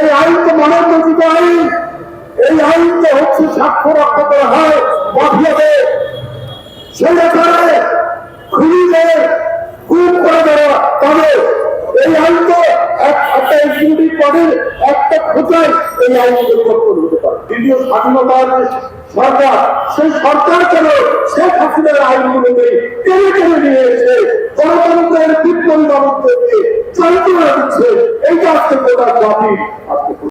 এই আইন তো মানব রচিত আইন এই আইন তো হচ্ছে স্বাক্ষর রক্ষা করা হয় মাফিয়াদের। সেটা করে খুলিতে খুব করে দেওয়া তবে এই আইন একটা এক্সিকিউটিভ বডির একটা খোঁচায় এই আইন পরিবর্তন হতে পারে দ্বিতীয় স্বাধীনতার সরকার সেই সরকার কেন শেখ হাসিনার আইনগুলোকে টেনে টেনে নিয়ে এসে গণতন্ত্রের বিপ্লবী গণতন্ত্রকে চালিত দিচ্ছে এইটা আজকে গোটা জাতি আজকে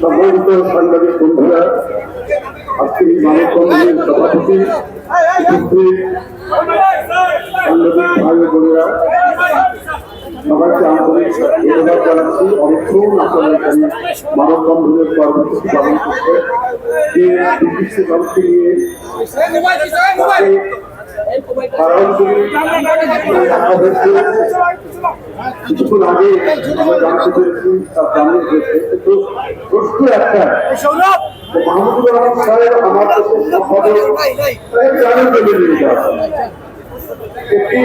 সম্মানিত সাংবাদিক বন্ধুরা, আজকে এই মানব বন্ধনের সভাপতি সাংবাদিক ভাই বোনেরা, সবাইকে আন্তরিক ধন্যবাদ জানাচ্ছি। অনেকক্ষণ আপনারা এখানে মানব বন্ধনের কর্মসূচি পালন করতে। যে নিয়ে কিছুক্ষণ আগে জানতে পেরেছি তার জানিয়ে হয়েছে কিন্তু প্রশ্ন একটা মাহমুদুর রহমান সাহেব আমার কাছে জানেন একটি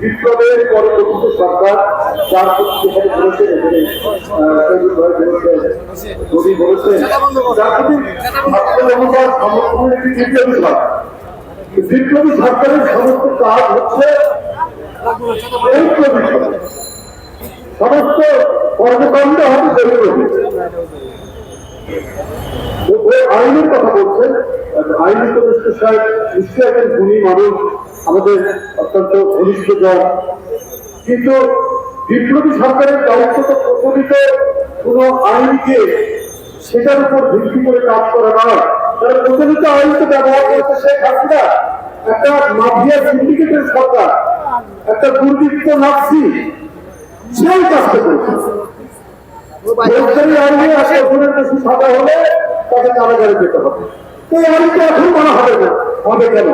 বিপ্লবের পরে পরবর্তীত সরকার যার প্রতি বলেছেন ভাই বলেছেন যার প্রতি ছাত্র জনতার সমর্থনের একটি বিপ্লবী সরকার বিপ্লবী সরকারের সমস্ত কাজ হচ্ছে সমস্ত কর্মকাণ্ড হবে বিপ্লবী আইনের কথা বলছেন। আইন উপদেষ্টা সাহেব নিশ্চয়ই একজন গুণী মানুষ, আমাদের অত্যন্ত ঘনিষ্ঠ জন। কিন্তু বিপ্লবী সরকারের দায়িত্ব তো প্রচলিত কোনো আইনকে সেটার উপর ভিত্তি করে কাজ করা প্রচলিত আইনকে ব্যবহার করেছে শেখ হাসিনা। একটা মাফিয়া সিন্ডিকেটের সরকার, একটা দুর্বৃত্ত নাফসি, সেই কাজটা করেছে। সাজা হলে তাকে হবে। এখন হবে না, হবে কেন?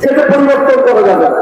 সেটা পরিবর্তন করা যাবে না।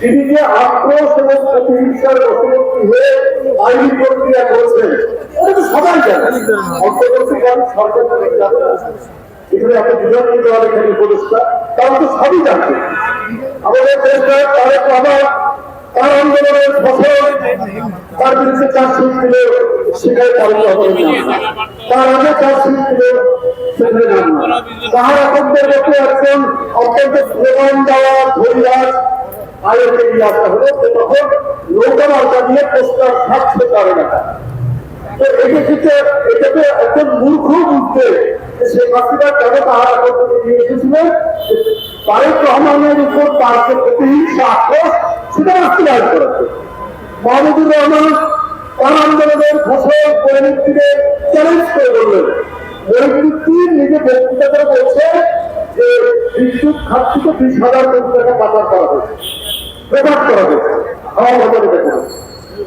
তিনি আক্রোশ এবং প্রতিহিংসার বশবর্তী হয়ে আইনি প্রক্রিয়া করেছেন সবাই জানে অন্তর্বর্তীকালীন সরকার তারা আন্দোলনের ফসল, তার বিরুদ্ধে চার্জশিট দিল সেখানে তারেক অত্যন্ত আয়োগে দিয়ে আসা হলো যে তখন নৌকা মার্কা দিয়ে পোস্টার থাকছে তার এলাকা তো কিন্তু এটাকে একজন মূর্খ বুঝতে সে আকর্ষণে নিয়ে এসেছিলেন উপর তার যে সেটা বাস্তবায়ন করেছে। মাহমুদুর রহমান তার আন্দোলনের চ্যালেঞ্জ করে বললেন। পরিণতি নিজে বক্তৃতা করে বলছে যে বিদ্যুৎ খাত থেকে বিশ হাজার কোটি টাকা পাচার করা হয়েছে। প্রকাশ করা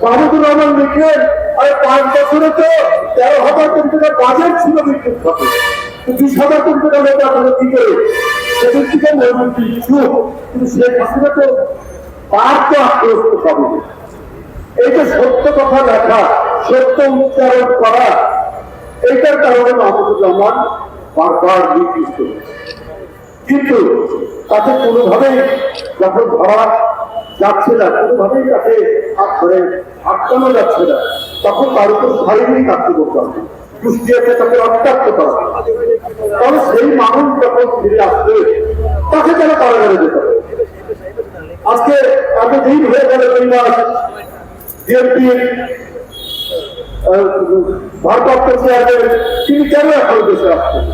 মাহমুদুর রহমান লিখলেন আরে পাঁচ বছরে তো তেরো হাজার কোটি টাকা বাজেট ছিল বিদ্যুৎ খাতে। বিশ হাজার কোটি টাকা লোক আপনাদের কি করে সেদিক কিন্তু শেখ হাসিনা তো তার তো আক্রোশ পাবে সত্য কথা লেখা, সত্য উচ্চারণ করা, এইটার কারণে মাহমুদুর রহমান বারবার নির্দিষ্ট কিন্তু তাকে কোনোভাবেই যখন ধরা যাচ্ছে না, কোনোভাবেই তাকে ধরে আটকানো যাচ্ছে না। তখন তার উপর শারীরিক আক্রমণ করবে কুষ্টিয়াতে তাকে রক্তাক্ত করা তাহলে সেই মানুষ যখন ফিরে আসবে, তাকে যেন কারাগারে যেতে হবে। আজকে এত দিন হয়ে গেল দুই মাস বিএনপির ভারপ্রাপ্ত চেয়ারম্যান, তিনি কেন এখন দেশে আসছেন?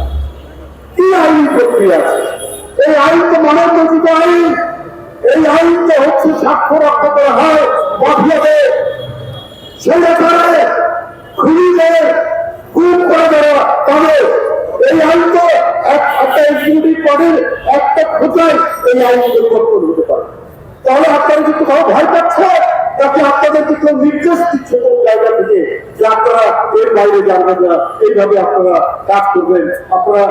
কি আইন প্রক্রিয়া আছে? এই আইন তো মানব রচিত আইন এই আইনটা হচ্ছে সাক্ষ্য করা হয়, মাফিয়াদের সেই ব্যাপারে খুলিদের খুন করে দেওয়া তবে এই আইনকে একটা এক্সিকিউটিভ বডির একটা খোঁজায় এই আইনকে পরিবর্তন হতে পারে। তাহলে আপনারা কিন্তু কারও ভয় পাচ্ছে, তাকে আপনাদেরকে কেউ নির্দেশ দিচ্ছে কোন জায়গা থেকে যে আপনারা এর বাইরে যাবেন না এইভাবে আপনারা কাজ করবেন। আপনারা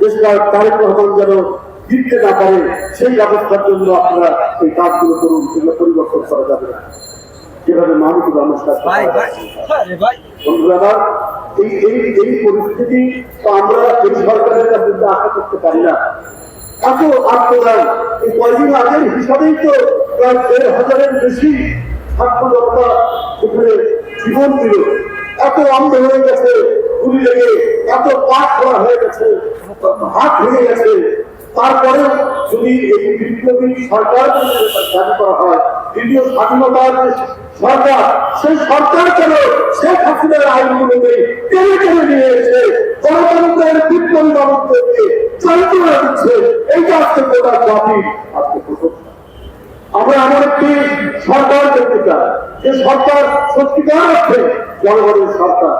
বেশ তারিখ যেন দিতে না পারে সেই ব্যবস্থার জন্য আপনারা এই কাজগুলো করুন সেগুলো পরিবর্তন করা যাবে না। যেভাবে মানুষ মানুষ ভাই বন্ধুরা এই এই এই পরিস্থিতি তো আমরা এই সরকারের কাছে আশা করতে পারি না। এত আত্মদান এই কয়দিন আগের হিসাবেই তো প্রায় দেড় হাজারের বেশি ছাত্র জনতা সেখানে জীবন দিল। এত অন্ধ হয়ে গেছে গুলি লেগে এত পাঠ করা হয়ে গেছে হাত ভেঙে গেছে। তারপরে যদি এই বিপ্লবী সরকার দাবি করা হয় দ্বিতীয় স্বাধীনতার সরকার, সেই সরকার কেন শেখ হাসিনার আইনগুলোকে টেনে টেনে নিয়ে এসে গণতন্ত্রের বিপ্লবী মানুষদেরকে চালিয়ে দিচ্ছে, এইটা আজকে গোটা জাতি আজকে আমরা এমন একটি সরকার দেখতে চাই, যে সরকার সত্যিকার অর্থে জনগণের সরকার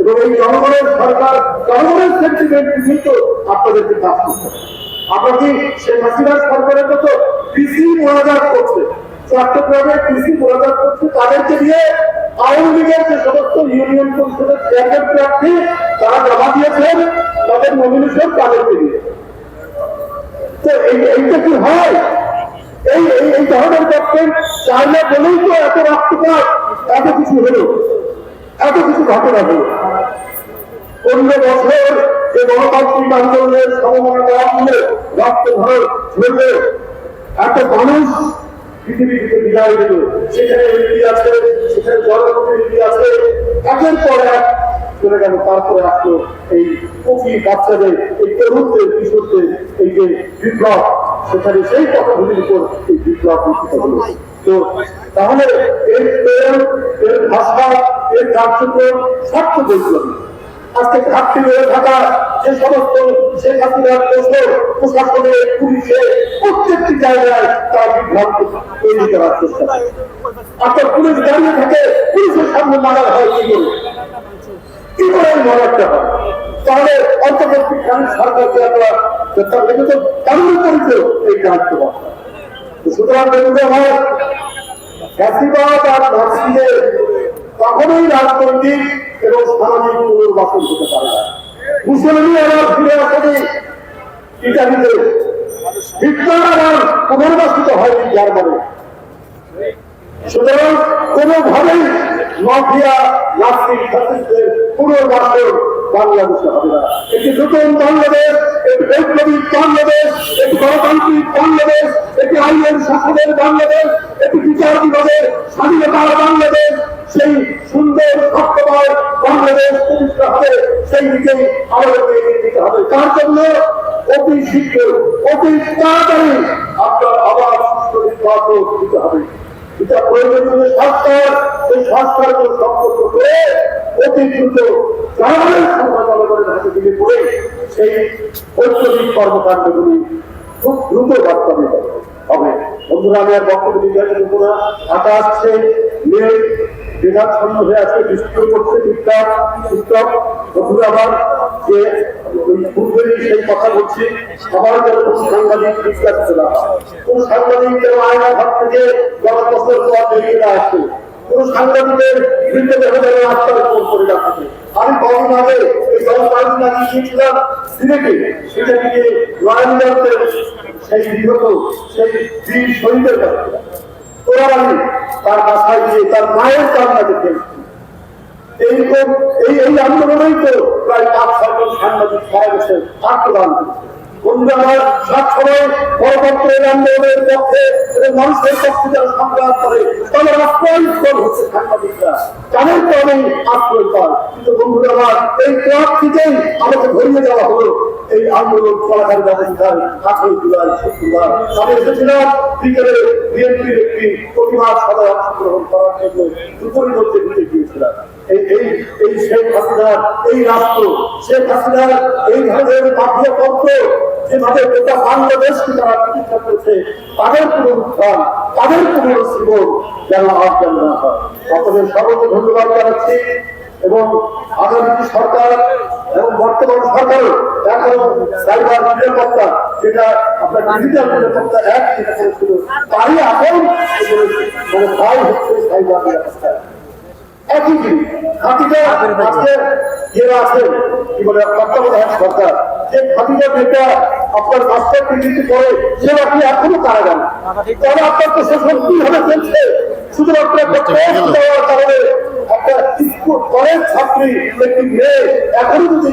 এবং এই জনগণের সরকার, জনগণের সেন্টিমেন্ট নিয়ে তো আপনাদেরকে কাজ করতে হবে। আমরা কি শেখ সরকারের করছে। চট্টগ্রামে কৃষি করছে, তাদেরকে দিয়ে আওয়ামী লীগের যে সমস্ত ইউনিয়ন পরিষদের চেয়ারম্যান প্রার্থী তাদের নমিনেশন তাদেরকে দিয়ে। তো এই- এইটা কি হয়? এই এই- ধরনের গভর্নমেন্ট চাইনা বলেই তো এত রক্তপাত, এত কিছু হলো। এত কিছু ঘটনা হলো। অন্য বছর যে গণতান্ত্রিক আন্দোলনের সমমনা দেওয়া হলে রক্ত ধর ঝরলে এত মানুষ যে বিপ্লব, সেখানে সেই কথাগুলির উপর এই তো তাহলে এর প্রেরণ, এর ভাষা, এর কার্যক্রম সব তো বৈপ্লবী আজকে ঘাটতি হয়ে থাকা যে সমস্ত শেখ হাসিনার দোষর প্রশাসনে, পুলিশে, প্রত্যেকটি জায়গায় তারা বিভ্রান্ত তৈরি করার চেষ্টা আপনার পুলিশ দাঁড়িয়ে থাকে, পুলিশের সামনে মারা হয় কি করে? কি করে মারাটা হয়? তাহলে অন্তর্বর্তীকালীন সরকারকে আমরা তার থেকে তো কারণ করেছে এই কাজটা সুতরাং বন্ধুরা আমার ফ্যাসিবাদ আর নাসিদের কখনোই রাজনৈতিক এবং সামাজিক পুনর্বাসন হতে পারে না। মুসলিমই আবার ফিরে আসেনি। ইটালিতে হিটলার আবার পুনর্বাসিত হয়নি জার্মানি। সুতরাং কোনোভাবেই মাফিয়া নাস্তিক ফ্যাসিস্টের পুনর্বাসন বাংলাদেশে হবে না। একটি নতুন বাংলাদেশ, একটি বৈপ্লবিক বাংলাদেশ, একটি গণতান্ত্রিক বাংলাদেশ, একটি আইনের শাসনের বাংলাদেশ, একটি বিচার বিভাগের স্বাধীনতার বাংলাদেশ সেই সুন্দর সত্যময় বাংলাদেশ প্রতিষ্ঠা হবে, সেই দিকেই আমাদেরকে দিতে হবে। তার জন্য অতি শীঘ্র অতি তাড়াতাড়ি আপনার আবার সুস্থ নির্বাচন দিতে হবে। এটা প্রয়োজনীয় সংস্কার, সেই সংস্কারকে সম্পর্ক করে অতি দ্রুত জনগণের সংখ্যা জনগণের হাতে দিকে পড়ে, সেই ঐশ্বরিক কর্মকাণ্ডগুলি খুব দ্রুত বাস্তবায়িত হবে। বন্ধুরা, আমি আর বক্তব্য দেবো না। আকাশ আছে মেঘ মেঘাচ্ছন্ন হয়ে আছে বৃষ্টিও করছে টুকটাক টুকটাক বন্ধুরা আমার যে সেই কথা বলছি কোনো সাংবাদিক বিশ্বাস না কোন সাংবাদিক যেন আয়না ঘর থেকে বছর পর বেরিয়ে না আসে। কোন সাংবাদিকের মৃতদেহ যেন আত্মার উপর থাকে আমি কখন আগে এই সিলেটে সেই বিগত সেই বীর কাছে ওরা আমি তার বাসায় গিয়ে তার মায়ের কান্না দেখে। এইরকম এই এই আন্দোলনেই তো প্রায় পাঁচ ছজন সাংবাদিক গেছে আত্মদান করেছে। বন্ধু আমার সব সময় আন্দোলনের পক্ষে এবং মানুষের পক্ষে যারা সংগ্রাম করে, তাদের আশ্রয়স্থল হচ্ছে সাংবাদিকরা। তাদের তো আমি আশ্রয় পাই। কিন্তু বন্ধুরা, আমার এই ক্লাব থেকেই আমাকে ধরিয়ে দেওয়া হলো এই আন্দোলন বিএনপির একটি প্রতিবাদ সভায় অংশগ্রহণ করার জন্য দুপুরের এই এই শেখ হাসিনার এই রাষ্ট্র, শেখ হাসিনার এই যেভাবে গোটা তারা চিকিৎসা করেছে, তাদের পুনরুত্থান তাদের পুনরুজ্জীবন না হয়। আপনাদের সকলকে ধন্যবাদ জানাচ্ছি এবং আগামী সরকার এবং বর্তমান সরকারও এখনও সাইবার নিরাপত্তা, যেটা আপনার ডিজিটাল নিরাপত্তা এক এখন মানে হচ্ছে সাইবার একই খাতিটা আজকে যারা আছেন কি বলে তত্ত্বাবধায়ক সরকার। যে খাতিটা যেটা আপনার মাস্টার ডিগ্রি করে সে আপনি এখনও কারাগার তাহলে আপনার তো চলছে কারণে কলেজ ছাত্রী একটি মেয়ে এখনও যদি